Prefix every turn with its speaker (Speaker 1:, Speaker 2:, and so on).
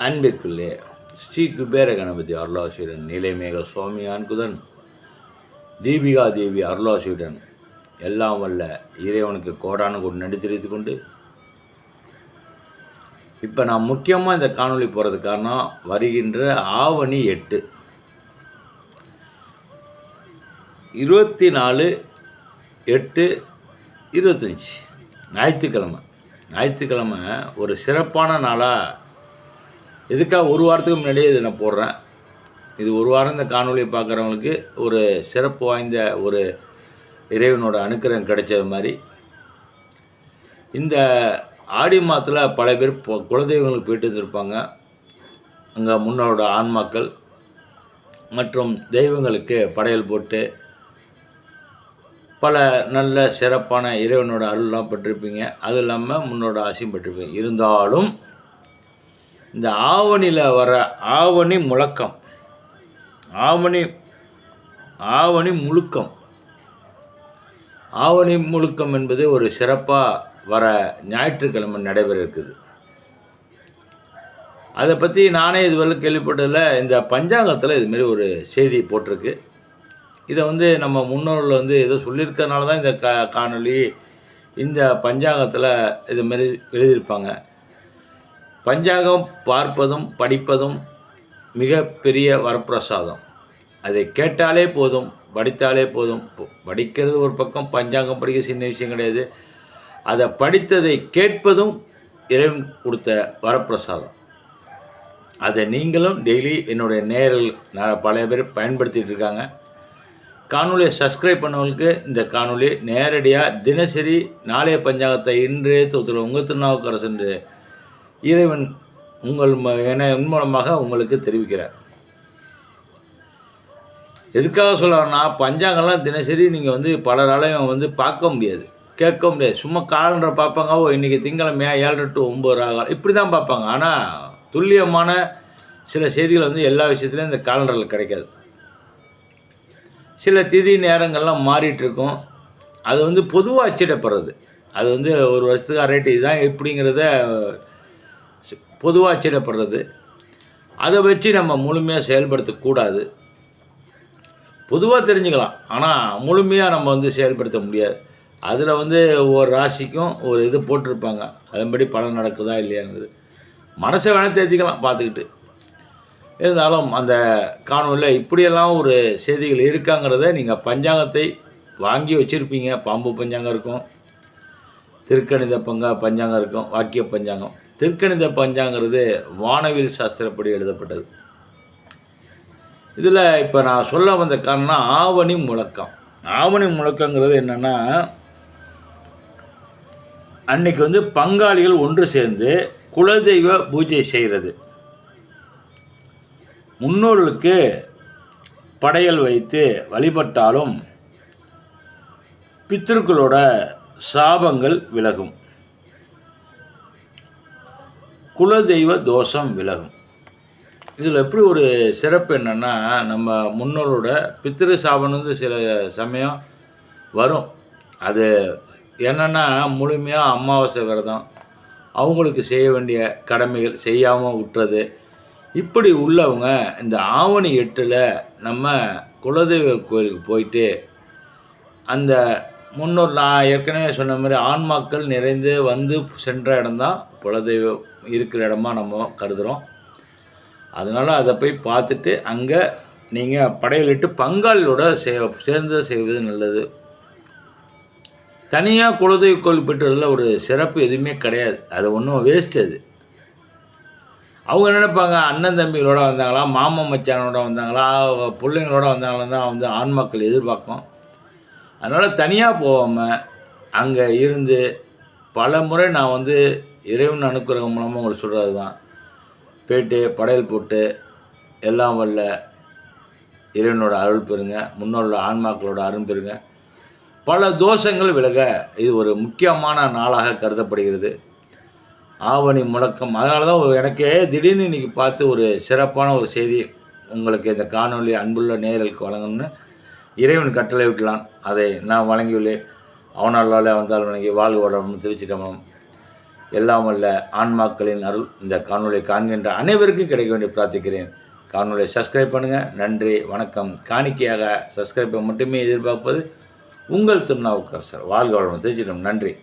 Speaker 1: அன்பிற்குள்ளே ஸ்ரீ குபேர கணபதி அருளாசியுடன் நிலைமேக சுவாமி ஆண்குதன் தீபிகா தேவி அருளாசியுடன் எல்லாம் வல்ல இறைவனுக்கு கோடானு கொண்டு நன்றி கொண்டு இப்போ நான் முக்கியமாக இந்த காணொளி போகிறது காரணம் வருகின்ற ஆவணி எட்டு. இருபத்தி நாலு எட்டு இருபத்தஞ்சி. ஞாயிற்றுக்கிழமை. ஞாயிற்றுக்கிழமை ஒரு சிறப்பான நாளாக எதுக்காக ஒரு வாரத்துக்கு முன்னாடியே இதை நான் போடுறேன். இது ஒரு வாரம் இந்த காணொலியை பார்க்குறவங்களுக்கு ஒரு சிறப்பு வாய்ந்த ஒரு இறைவனோட அனுக்கிரகம் கிடைச்சது மாதிரி. இந்த ஆடி மாதத்தில் பல பேர் குலதெய்வங்களுக்கு போயிட்டு வந்திருப்பாங்க. அங்கே முன்னோட ஆன்மாக்கள் மற்றும் தெய்வங்களுக்கு படையல் போட்டு பல நல்ல சிறப்பான இறைவனோட அருள்லாம் பெற்றிருப்பீங்க. அது இல்லாமல் முன்னோட ஆசையும் பெற்றிருப்பீங்க. இருந்தாலும் இந்த ஆவணியில் வர ஆவணி முழக்கம். ஆவணி ஆவணி முழுக்கம். ஆவணி முழுக்கம் என்பது ஒரு சிறப்பாக வர ஞாயிற்றுக்கிழமை நடைபெற இருக்குது அதை பற்றி நானே இதுவரை கேள்விப்பட்டதில் இந்த பஞ்சாங்கத்தில் இதுமாரி ஒரு செய்தி போட்டிருக்கு. இதை வந்து நம்ம முன்னோர்கள் வந்து ஏதோ சொல்லியிருக்கறனால தான் இந்த கா காணொளி இந்த பஞ்சாங்கத்தில் இதுமாரி எழுதியிருப்பாங்க. பஞ்சாங்கம் பார்ப்பதும் படிப்பதும் மிகப்பெரிய வரப்பிரசாதம். அதை கேட்டாலே போதும் படித்தாலே போதும். படிக்கிறது ஒரு பக்கம் பஞ்சாங்கம் படிக்க சின்ன விஷயம் கிடையாது. அதை படித்ததை கேட்பதும் இறைவன் கொடுத்த வரப்பிரசாதம். அதை நீங்களும் டெய்லி என்னுடைய நேரில் நான் பல பேர் பயன்படுத்திகிட்டு இருக்காங்க. காணொலியை சப்ஸ்கிரைப் பண்ணவங்களுக்கு இந்த காணொலி நேரடியாக தினசரி நாளைய பஞ்சாங்கத்தை இன்றே தொகுத்துல உங்கள் திருநாவுக்கரசு என்று இறைவன் உங்கள் ம- என என் மூலமாக உங்களுக்கு தெரிவிக்கிறார். எதுக்காக சொல்கிறேன்னா பஞ்சாங்கம்லாம் தினசரி நீங்கள் வந்து பலராலையும் வந்து பார்க்க முடியாது. கேட்க முடியாது. சும்மா காலண்டரை பார்ப்பாங்க ஓ இன்றைக்கி திங்கக்கிழமையா ஏழரை டு ஒம்பது ஆகலாம் இப்படி தான் பார்ப்பாங்க. ஆனால் துல்லியமான சில செய்திகள் வந்து எல்லா விஷயத்துலையும் இந்த காலண்டரில் கிடைக்காது. சில திதி நேரங்கள்லாம் மாறிட்டுருக்கும். அது வந்து பொதுவாக அச்சிடப்படுறது. அது வந்து ஒரு வருஷத்துக்கு ரேட்டு இதுதான். எப்படிங்கிறத பொதுவாக அச்சிடப்படுறது அதை வச்சு நம்ம முழுமையாக செயல்படுத்தக்கூடாது பொதுவாக தெரிஞ்சுக்கலாம். ஆனால் முழுமையாக நம்ம வந்து செயல்படுத்த முடியாது. அதில் வந்து ஒவ்வொரு ராசிக்கும் ஒரு இது போட்டிருப்பாங்க. அதன்படி பலன் நடக்குதா இல்லையானது மனசை வேணால் தேர்த்திக்கலாம் பார்த்துக்கிட்டு. இருந்தாலும் அந்த காணொலியில் இப்படியெல்லாம் ஒரு செய்திகள் இருக்காங்கிறத நீங்கள் பஞ்சாங்கத்தை வாங்கி வச்சுருப்பீங்க. பாம்பு பஞ்சாங்கம் இருக்கும். திருக்கணித பங்க பஞ்சாங்கம் இருக்கும். வாக்கிய பஞ்சாங்கம். திருக்கணித பஞ்சாங்கிறது வானவில் சாஸ்திரப்படி எழுதப்பட்டது. இதில் இப்போ நான் சொல்ல வந்த காரணம் ஆவணி முழக்கம். ஆவணி முழக்கங்கிறது என்னென்னா அன்னைக்கு வந்து பங்காளிகள் ஒன்று சேர்ந்து குலதெய்வ பூஜை செய்கிறது. முன்னோர்களுக்கு படையல் வைத்து வழிபட்டாலும் பித்திருக்களோட சாபங்கள் விலகும். குலதெய்வ தோஷம் விலகும். இதில் எப்படி ஒரு சிறப்பு என்னென்னா நம்ம முன்னோரோட பித்திரு சாபம் வந்து சில சமயம் வரும். அது என்னென்னா முழுமையாக அமாவாசை விரதம். அவங்களுக்கு செய்ய வேண்டிய கடமைகள் செய்யாமல் விட்டுறது. இப்படி உள்ளவங்க இந்த ஆவணி எட்டில் நம்ம குலதெய்வ கோயிலுக்கு போயிட்டு அந்த முன்னோர் நான் ஏற்கனவே சொன்ன மாதிரி ஆன்மாக்கள் நிறைந்து வந்து சென்ற இடம்தான் குலதெய்வம் இருக்கிற இடமா நம்ம கருதுகிறோம் அதனால் அதை போய் பார்த்துட்டு அங்கே நீங்கள் படையலிட்டு பங்காளியோட சே சேர்ந்து செய்வது நல்லது. தனியாக குலதெய்வ கோயில் பெற்றதில் ஒரு சிறப்பு எதுவுமே கிடையாது. அது ஒன்றும் வேஸ்ட் அது. அவங்க நினைப்பாங்க? அண்ணன் தம்பிகளோட வந்தாங்களா? மாமன் மச்சானோட வந்தாங்களா? பிள்ளைங்களோட வந்தாங்களா தான் வந்து ஆண்மக்கள் எதிர்பார்க்கும். அதனால் தனியாக போகாமல் அங்கே இருந்து பல முறை நான் வந்து இறைவன் அனுக்கிரகம் மூலமாக உங்களுக்கு சொல்கிறது தான் போயிட்டு படையல் போட்டு எல்லாம் வல்ல இறைவனோட அருள் பெறுங்க. முன்னோரோட ஆன்மாக்களோட அருள் பெறுங்க. பல தோஷங்கள் விலக இது ஒரு முக்கியமான நாளாக கருதப்படுகிறது. ஆவணி முழக்கம். அதனால தான் எனக்கே திடீர்னு இன்றைக்கி பார்த்து ஒரு சிறப்பான ஒரு செய்தி உங்களுக்கு இந்த காணொளி அன்புள்ள நேரலுக்கு வழங்கணும்னு இறைவன் கட்டளை விட்டலான். அதை நான் வழங்கியுள்ளேன் அவனால் வந்தால் வணங்கி வாழ்க வளமும் திருச்சிட்டமம் எல்லாம் வல்ல ஆன்மாக்களின் அருள் இந்த காணொலியை காண்கின்ற அனைவருக்கும் கிடைக்க வேண்டி பிரார்த்திக்கிறேன். காணொலியை சப்ஸ்கிரைப் பண்ணுங்கள் நன்றி வணக்கம். காணிக்கையாக சப்ஸ்கிரைப்பை மட்டுமே எதிர்பார்ப்பது உங்கள் திருநாவுக்கரசர். வாழ்க வளமும் தெரிஞ்சிடும் நன்றி.